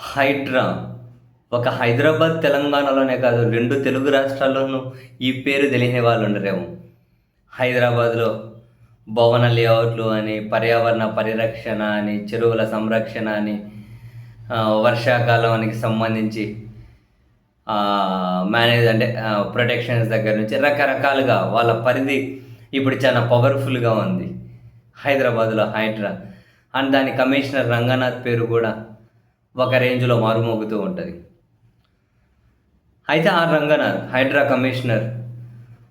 హైడ్రా. ఒక హైదరాబాద్ తెలంగాణలోనే కాదు రెండు తెలుగు రాష్ట్రాల్లోనూ ఈ పేరు తెలియని వాళ్ళు ఉండరేమో. హైదరాబాద్లో భవన లేఅవుట్లు అని పర్యావరణ పరిరక్షణ అని చెరువుల సంరక్షణ అని వర్షాకాలానికి సంబంధించి మేనేజ్ అంటే ప్రొటెక్షన్స్ దగ్గర నుంచి రకరకాలుగా వాళ్ళ పరిధి ఇప్పుడు చాలా పవర్ఫుల్గా ఉంది. హైదరాబాద్లో హైడ్రా. అండ్ దాని కమిషనర్ రంగనాథ్ పేరు కూడా ఒక రేంజ్లో మారుమోగుతూ ఉంటుంది. అయితే ఆ రంగనాథ్ హైడ్రా కమిషనర్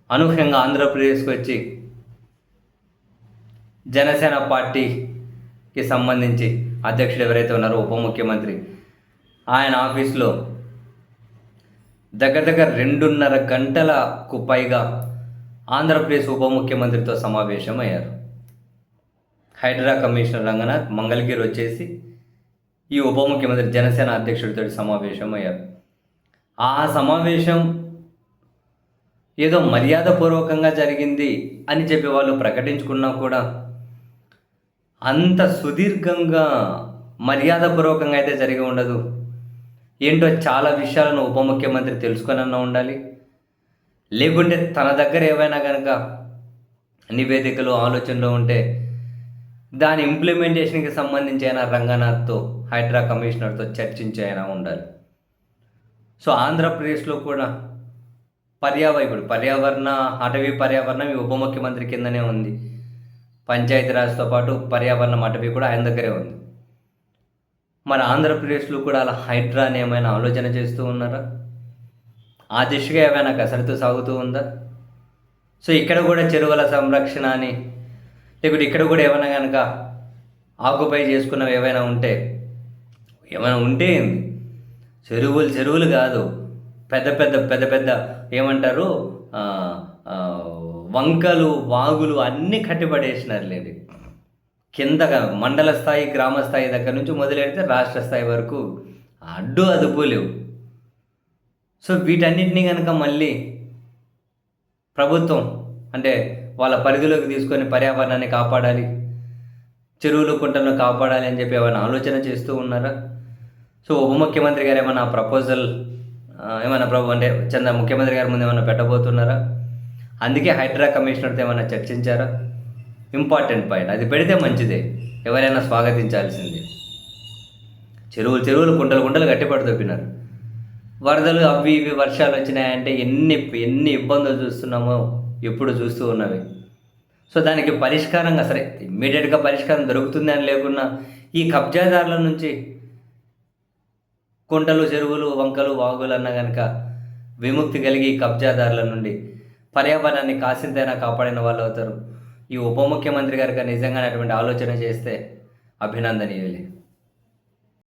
అనూహ్యంగా ఆంధ్రప్రదేశ్కి వచ్చి జనసేన పార్టీకి సంబంధించి అధ్యక్షుడు ఎవరైతే ఉన్నారో ఉప ముఖ్యమంత్రి ఆయన ఆఫీస్లో దగ్గర దగ్గర రెండున్నర గంటలకు పైగా ఆంధ్రప్రదేశ్ ఉప ముఖ్యమంత్రితో సమావేశం అయ్యారు హైడ్రా కమిషనర్ రంగనాథ్ మంగళగిరి వచ్చేసి ఈ ఉప ముఖ్యమంత్రి జనసేన అధ్యక్షుడితో సమావేశం అయ్యారు. ఆ సమావేశం ఏదో మర్యాదపూర్వకంగా జరిగింది అని చెప్పి వాళ్ళు ప్రకటించుకున్నా కూడా అంత సుదీర్ఘంగా మర్యాదపూర్వకంగా అయితే జరిగి ఉండదు. ఏంటో చాలా విషయాలను ఉప ముఖ్యమంత్రి తెలుసుకొనన్నా ఉండాలి. లేకుంటే తన దగ్గర ఏవైనా కనుక నివేదికలు ఆలోచనలు ఉంటే దాని ఇంప్లిమెంటేషన్కి సంబంధించి అయినా రంగనాథ్తో హైడ్రా కమిషనర్తో చర్చించి అయినా ఉండాలి. సో ఆంధ్రప్రదేశ్లో కూడా పర్యావరణ ఇప్పుడు పర్యావరణ అటవీ పర్యావరణం ఈ ఉప ముఖ్యమంత్రి కిందనే ఉంది. పంచాయతీరాజ్తో పాటు పర్యావరణం అటవీ కూడా ఆయన దగ్గరే ఉంది. మరి ఆంధ్రప్రదేశ్లో కూడా అలా హైడ్రా అని ఏమైనా ఆలోచన చేస్తూ ఉన్నారా? ఆ దిశగా ఏమైనా కసరత్తు సాగుతూ ఉందా? సో ఇక్కడ కూడా చెరువుల సంరక్షణ అని లేకుంటే ఇక్కడ కూడా ఏమైనా కనుక ఆకుపై చేసుకున్నవి ఏమైనా ఉంటే ఏమైనా ఉంటే ఏంది? చెరువులు చెరువులు కాదు. పెద్ద పెద్ద పెద్ద పెద్ద ఏమంటారు? వంకలు వాగులు అన్నీ కట్టిపడేసినారు లేదు కిందగా మండల స్థాయి గ్రామ స్థాయి దగ్గర నుంచి మొదలెడితే రాష్ట్ర స్థాయి వరకు అడ్డు అదుపు లేవు. సో వీటన్నిటినీ కనుక మళ్ళీ ప్రభుత్వం అంటే వాళ్ళ పరిధిలోకి తీసుకొని పర్యావరణాన్ని కాపాడాలి చెరువులు కుంటలను కాపాడాలి అని చెప్పి ఏమైనా ఆలోచన చేస్తూ ఉన్నారా? సో ఉప ముఖ్యమంత్రి గారు ఏమైనా ప్రపోజల్ ఏమైనా ప్రభు అంటే చంద్ర ముఖ్యమంత్రి గారి ముందు ఏమైనా పెట్టబోతున్నారా? అందుకే హైడ్రా కమిషనర్తో ఏమైనా చర్చించారా? ఇంపార్టెంట్ పాయింట్ అది పెడితే మంచిదే ఎవరైనా స్వాగతించాల్సిందే. చెరువులు చెరువులు కుంటలు కుంటలు గట్టిపడి తప్పినారు వరదలు అవి ఇవి వర్షాలు వచ్చినాయంటే ఎన్ని ఎన్ని ఇబ్బందులు చూస్తున్నామో ఎప్పుడు చూస్తూ ఉన్నవి. సో దానికి పరిష్కారంగా సరే ఇమ్మీడియట్గా పరిష్కారం దొరుకుతుంది అని లేకున్నా ఈ కబ్జాదారుల నుంచి కుంటలు చెరువులు వంకలు వాగులు అన్న కనుక విముక్తి కలిగి కబ్జాదారుల నుండి పర్యావరణాన్ని కాసింతైనా కాపాడిన వాళ్ళు అవుతారు. ఈ ఉప ముఖ్యమంత్రి గారికి నిజంగానే అటువంటి ఆలోచన చేస్తే అభినందనీయులే.